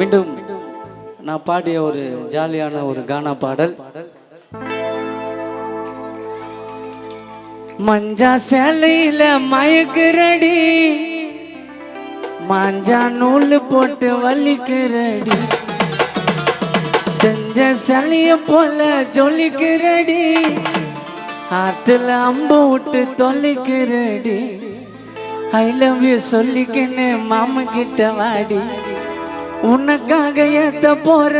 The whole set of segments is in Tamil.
மீண்டும் நான் பாடிய ஒரு ஜாலியான ஒரு கானா பாடல். மஞ்சா சேலையில மயக்குறடி. மாஞ்சா நூல் போட்டு வலிக்கிறடி. செஞ்ச சளிய போல ஜொலிக்கிறடி. ஆத்துல அம்பு விட்டு தொலைக்கிறடி. ஐ லவ் யூ சொல்லிக்கின்னு மாமா கிட்ட வாடி. உனக்காக ஏத்த போற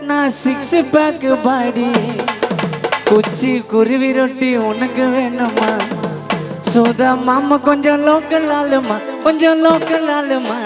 நான் சிக்ஸ் பேக் பாடி குச்சி குருவி ரொட்டி உனக்கு வேணுமா? சுதா மாமா கொஞ்சம் லோக்கல் ஆளுமா? கொஞ்சம் லோக்கல் ஆளுமா?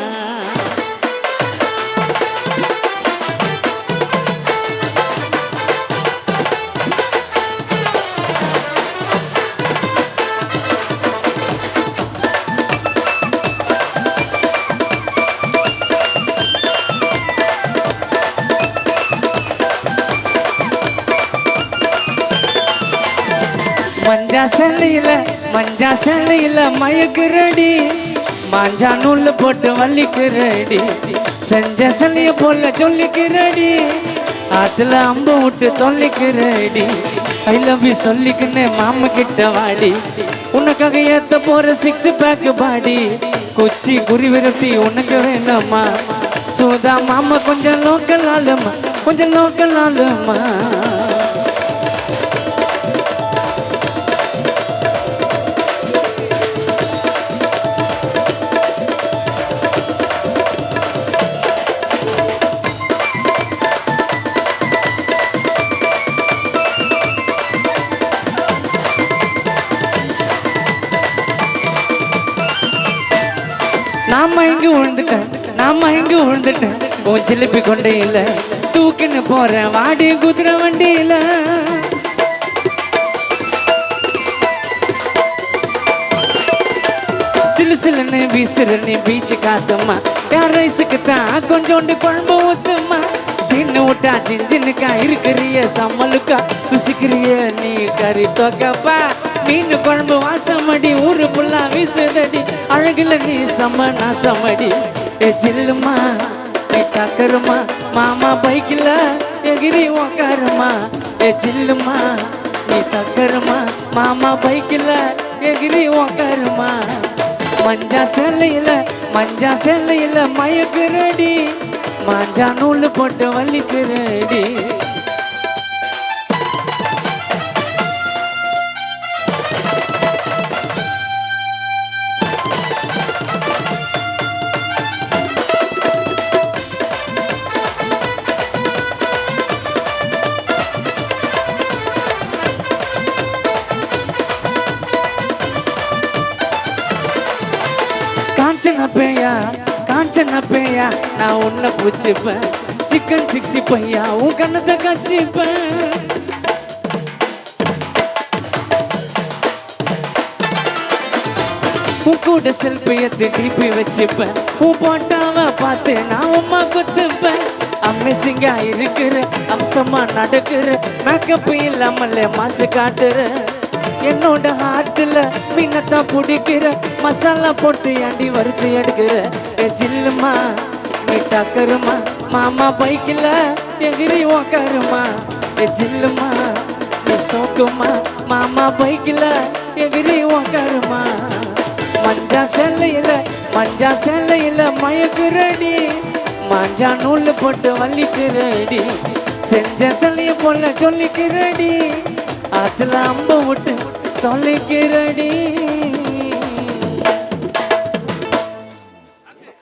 மஞ்சா சந்தையில் மஞ்சா சந்தையில் மயக்குறடி மாஞ்சா நூல் போட்டு வலிக்கிறடி செஞ்ச சந்தைய போல சொல்லிக்கிறடி ஆத்துல அம்பு விட்டு தொல்லிக்கிறடி ஐ லவ் யூ சொல்லிக்கின்னு மாமா கிட்ட வாடி. உனக்காக ஏத்த போற சிக்ஸ் பேக் பாடி. குச்சி குறி விரட்டி உனக்கு வேணுமா? சூதா மாமா கொஞ்சம் லோக்கல் ஆளுமா? கொஞ்சம் லோக்கல் ஆளுமா? நாம இங்க விழுந்துட்டேன் நாம இங்க விழுந்துட்டேன் உன் ஜிலிப்பி கொண்டே இல்ல தூக்கின்னு போறேன் வாடி குதிரை வண்டியில. சிலு சிலுன்னு வீசுறன்னு பீச்சு காத்துமா யார் ரைஸுக்கு தான் கொஞ்சோண்டு குழம்பு ஊத்துமா சின்ன விட்டா சின்னுக்கா இருக்கிறிய சம்மலுக்கா ருசிக்கிறிய நீ கறி தொக்கப்பா. மீன் குழம்பு வாசமடி ஊரு புல்லா வீசுதடி அழகுல நீ சம்ம நாசமடி. ஏ ஜில்லுமா நீ தக்கருமா மாமா பைக்கில் எகிரி உக்காருமா ஏ ஜில்லுமா நீ தக்கருமா மாமா பைக்கில் எகிரி உக்காருமா மஞ்சா செல்லையில் மஞ்சா சேலையில மயக்குறடி மாஞ்சா நூல் போட்டு வலிக்கிறடி காஞ்சன பேயா காஞ்சன பேயா நான் உன்னை பூச்சிப்பேன் சிக்கன் சிக்ஸ்டி பையா உன் கண்ணத்தை கச்சிப்பேன். உன் கூட செல்பி எடுத்து டிபி வச்சுப்பேன். உன் போட்டாவ பார்த்து நான் உமா குத்துப்பேன். அமேசிங்கா இருக்கிற அம்சமா நடக்கிற மேக்கப் இல்லாமல்ல மாசு காட்டுற என்னோட ஹார்ட்டில் மீனத்தான் பிடிக்கிற மசாலா போட்டு அண்டி வறுத்து எடுக்கிற? ஜில்லுமா நீ டக்கருமா மாமா பைக்கில் எகிரி உக்காருமா ஜில்லுமா நீ சோக்குமா மாமா பைக்கில் எகிரி உக்காருமா மஞ்சா செல்லையில் மஞ்சா செல்லையில் மயக்குறடி மாஞ்சா நூல் போட்டு வள்ளிக்கிறடி செஞ்ச சலிய போல சொல்லிக்கிறடி காத்துல அம்ப விட்டு தொலைக்கிறடி.